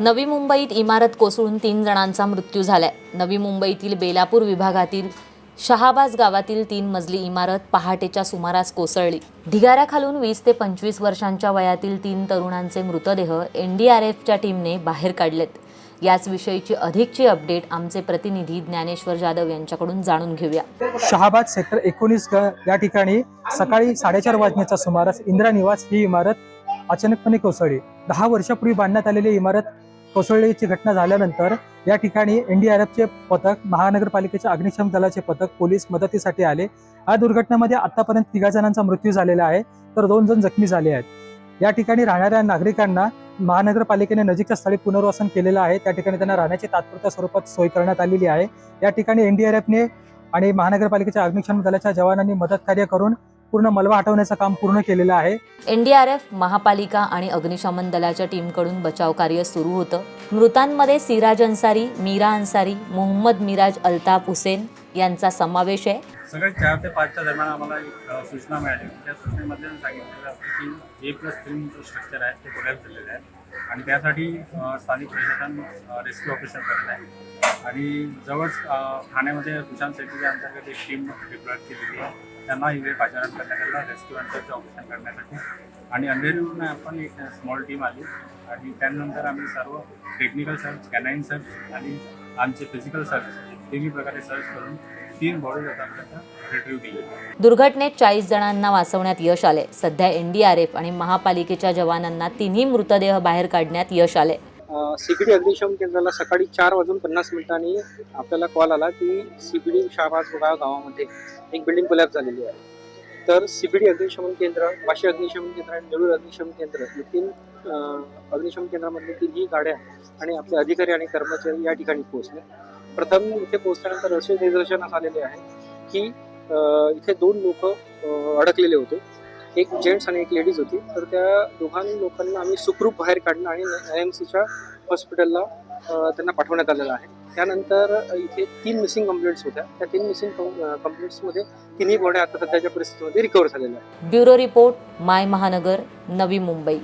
नवी मुंबईत इमारत कोसळून तीन जणांचा मृत्यू झालाय. नवी मुंबईतील बेलापूर विभागातील शहाबाज गावातील तीन मजली इमारत पहाटेच्या सुमारास कोसळली. ढिगाऱ्याखालून वीस ते पंचवीस वर्षांच्या वयातील तीन तरुणांचे मृतदेह एन डी आर एफच्या टीमने बाहेर काढलेत. याच विषयीची अधिकची अपडेट आमचे प्रतिनिधी ज्ञानेश्वर जाधव यांच्याकडून जाणून घेऊया. शहाबाद सेक्टर एकोणीस या ठिकाणी सकाळी साडेचार वाजण्याच्या सुमारास इंदिरा निवास ही इमारत अचानकपणे कोसळली. दहा वर्षापूर्वी बांधण्यात आलेली इमारत कोसळल्याची घटना झाल्यानंतर या ठिकाणी एनडीआरएफचे पथक महानगरपालिकेच्या अग्निशमन दलाचे पथक पोलीस मदतीसाठी आले. या दुर्घटनेमध्ये आतापर्यंत तिघा जणांचा मृत्यू झालेला आहे तर दोन जण जखमी झाले आहेत. या ठिकाणी राहणाऱ्या नागरिकांना महानगरपालिकेने नजीकच्या स्थळी पुनर्वसन केलेलं आहे. त्या ठिकाणी त्यांना राहण्याची तात्पुरत्या स्वरूपात सोय करण्यात आलेली आहे. या ठिकाणी एनडीआरएफने आणि महानगरपालिकेच्या अग्निशमन दलाच्या जवानांनी मदत कार्य करून पूर्ण मलबा हटवण्याचं काम पूर्ण केलेलं आहे. एनडीआरएफ महापालिका आणि अग्निशमन दलाच्या टीमकडून बचाव कार्य सुरू होतं. मृतांमध्ये सिराज अन्सारी मीरा अन्सारी मोहम्मद मिराज अल्ताफ हुसेन यांचा समावेश आहे. सगळे चार ते पाचच्या दरम्यान आम्हाला एक सूचना मिळाली. त्या सूचनेमध्ये सांगितलेलं असतं की ए प्लस थ्रीचं स्ट्रक्चर आहे ते कोलॅप्स झालेलं आहे आणि त्यासाठी स्थानिक प्रशासन रेस्क्यू ऑपरेशन करत आहे आणि जवळच ठाण्यामध्ये सुशांत शेट्टीच्या अंतर्गत एक टीम डिप्लॉय केलेली आहे. त्यांना इथे पाचारण करण्याकरता रेस्क्यू अँड सर्च ऑपरेशन करण्यासाठी. आणि अंधेरीवरून आपण एक स्मॉल टीम आली. आणि त्यानंतर आम्ही सर्व टेक्निकल सर्च कॅनाईन सर्च आणि आमचे फिजिकल सर्च तिन्ही प्रकारे सर्च करून तीन रिट्रीव्ह केली दुर्घटनेत चाळीस जणांना वाचवण्यात यश आले. सध्या एनडीआरएफ आणि महापालिकेच्या जवानांना तिन्ही मृतदेह बाहेर काढण्यात यश आले. सीबीडी अग्निशमन केंद्राला सकाळी चार वाजून पन्नास मिनिटांनी आपल्याला कॉल आला की सीबीडी शहाबाज गाव गावामध्ये एक बिल्डिंग कोलॅप झालेली आहे. तर सीबीडी अग्निशमन केंद्र वाशी अग्निशमन केंद्र आणि देऊळ अग्निशमन केंद्र हे तीन अग्निशमन केंद्रामधले तिन्ही गाड्या आणि आपले अधिकारी आणि कर्मचारी या ठिकाणी पोहोचले. प्रथम इथे पोहोचल्यानंतर असे निदर्शनास आलेले आहे की इथे दोन लोक अडकलेले होते. एक जेंट्स आणि एक लेडीज होती. तर त्या दोघांनी लोकांना आम्ही सुखरूप बाहेर काढणं आणि आय एम सीच्या हॉस्पिटलला त्यांना पाठवण्यात आलेलं आहे. त्यानंतर इथे तीन मिसिंग कंप्लेंट्स होत्या. त्या तीन मिसिंग कंप्लेंट्समध्ये तिन्ही बॉड्या आता सध्याच्या परिस्थितीमध्ये रिकवर झालेल्या आहेत. ब्युरो रिपोर्ट माय महानगर नवी मुंबई.